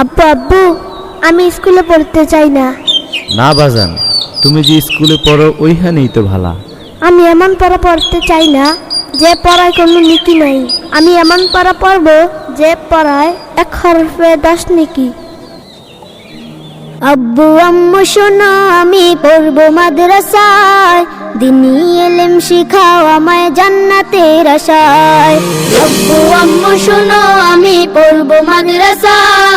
আব্বু আব্বু আমি স্কুলে পড়তে চাই না। না বাজান তুমি যে স্কুলে পড়ো ওইখানেই তো ভালা। আমি এমন পড়া পড়তে চাই না যে পড়ায় কোনো নীতি নাই। আমি এমন পড়া পড়ব যে পড়ায় এক হরফে দশ নিকি। আব্বু আম্মু শোনো আমি পড়ব মাদ্রাসায়। দিনী এলেম শিখাও আমায় জান্নাতের আশায়। আব্বু আম্মু শোনো আমি পড়ব মাদ্রাসায়।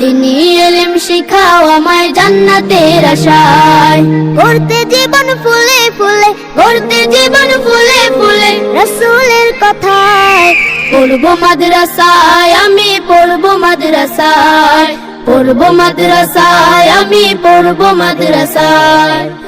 দিনী এলিম শিখাও আমায় জান্নাতের আশায়। ঘুরতে জীবন ফুলে ফুলে ঘুরতে জীবন ফুলে ফুলে রসুলের কথায়। পড়ব মাদ্রাসায় আমি পড়ব মাদ্রাসায়। পড়ব মাদ্রাসায় আমি পড়ব মাদ্রাসায়।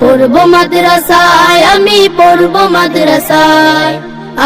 পড়ব মাদ্রাসায়, আমি পড়ব মাদ্রাসায়।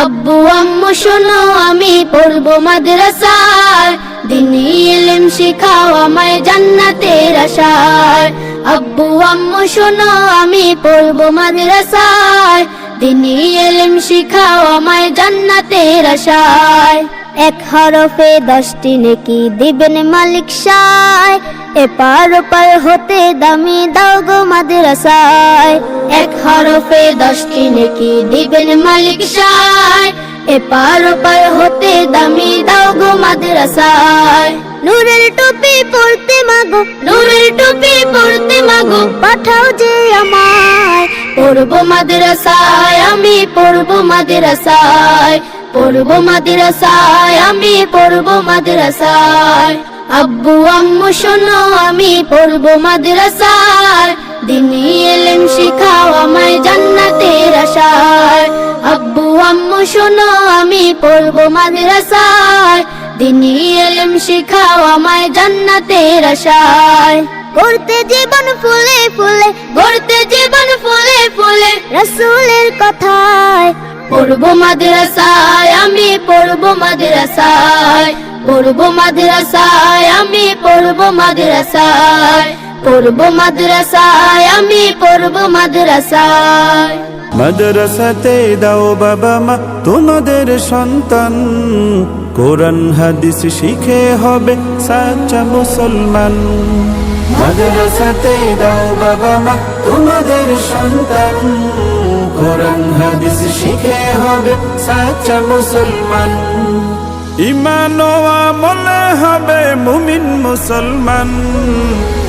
আব্বু, আম্মু, শোনো, আমি পড়ব মাদ্রাসায়। দিনী ইলম শিখাও আমায় জান্নাতের আশায়। আব্বু, আম্মু, শোনো, আমি পড়ব মাদ্রাসায়। দিনী ইলম শিখাও আমায় জান্নাতের আশায়। এক হরফে দশটি নেকি দিবেন মালিক সায়। এপার ওপার হতে দামি দাও গো মাদ্রাসায়। এক হরফে দশটি নেকি দিবেন মালিক সায়। এপার ওপার হতে দামি দাও গো মাদ্রাসায়। নূরের টুপি পড়তে মাগো নূরের টুপি পড়তে মাগো। পাঠাও যে আমায়। পড়ব মাদ্রাসায় আমি পড়ব মাদ্রাসায়। পড়ব মাদ্রাসায়, আমি পড়ব মাদ্রাসায়। আব্বু, আম্মু, শোনো, আমি পড়ব মাদ্রাসায়। দিনী এলেম শিখাও আমায় জান্নাতের আশায়। আব্বু, আম্মু, শোনো, আমি পড়ব মাদ্রাসায়। দিনী এলেম শিখাও আমায় জান্নাতের আশায়। করতে জীবন ফুলে ফুলে, গড়তে জীবন ফুলে ফুলে, রসুলের কথায় পড়ব মাদ্রাসায়। পড়ব মাদ্রাসায় পড়ব মাদ্রাসায়, আমি পড়ব মাদ্রাসায় পড়ব মাদ্রাসায়, আমি পড়ব মাদ্রাসায়। মাদ্রাসাতে দাও বাবা মা, তোমাদের সন্তান। কোরআন, হাদিস শিখে হবে সাচ্চা মুসলমান। মাদ্রাসাতে দাও বাবা মা, তোমাদের সন্তান। কোরআন হাদিস শিখে হবে সাচ্চা মুসলমান। ইমান ও আমলে হবে মুমিন মুসলমান।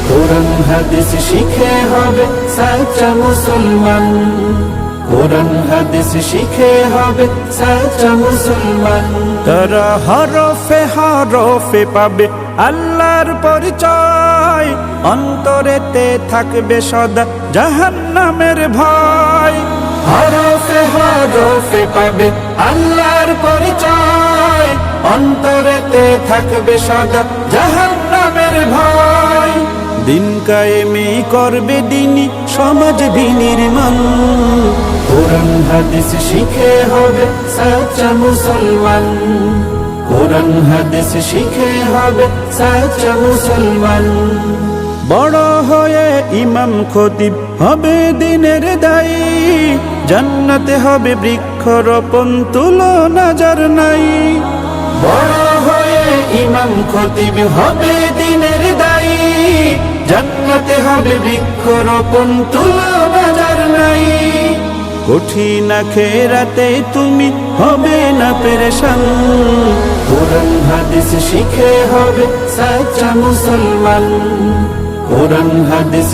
কোরআন হাদিস শিখে হবে সাচ্চা মুসলমান। কোরআন হাদিস শিখে হবে সাচ্চা মুসলমান। তারা হরফে হরফে পাবে আল্লাহর পরিচয়। অন্তরেতে থাকবে সদা জাহান্নামের ভয়। হরফে হরফে পাবে আল্লাহর পরিচয়। অন্তরেতে থাকবে সদা জাহান্নামের ভয়। দিন কায়েমে করবে দিনই সমাজ বিনির্মাণ। কোরআন, হাদিস শিখে হবে সাচ্চা মুসলমান। কোরআন, হাদিস শিখে হবে সাচ্চা মুসলমান। বড় হয়ে ইমাম খতিব হবে দিনের দায়ী। জান্নাতে হবে বৃক্ষরোপণ, তুলনা যার নাই। বড় হয়ে ইমাম খতিব হবে দিনের দায়ী। জান্নাতে হবে বৃক্ষরোপণ, তুলনা যার নাই। কঠিন খেরাতে তুমি হবে না পেরেশান। কোরআন, হাদিস শিখে হবে সাচ্চা মুসলমান। কোরআন, হাদিস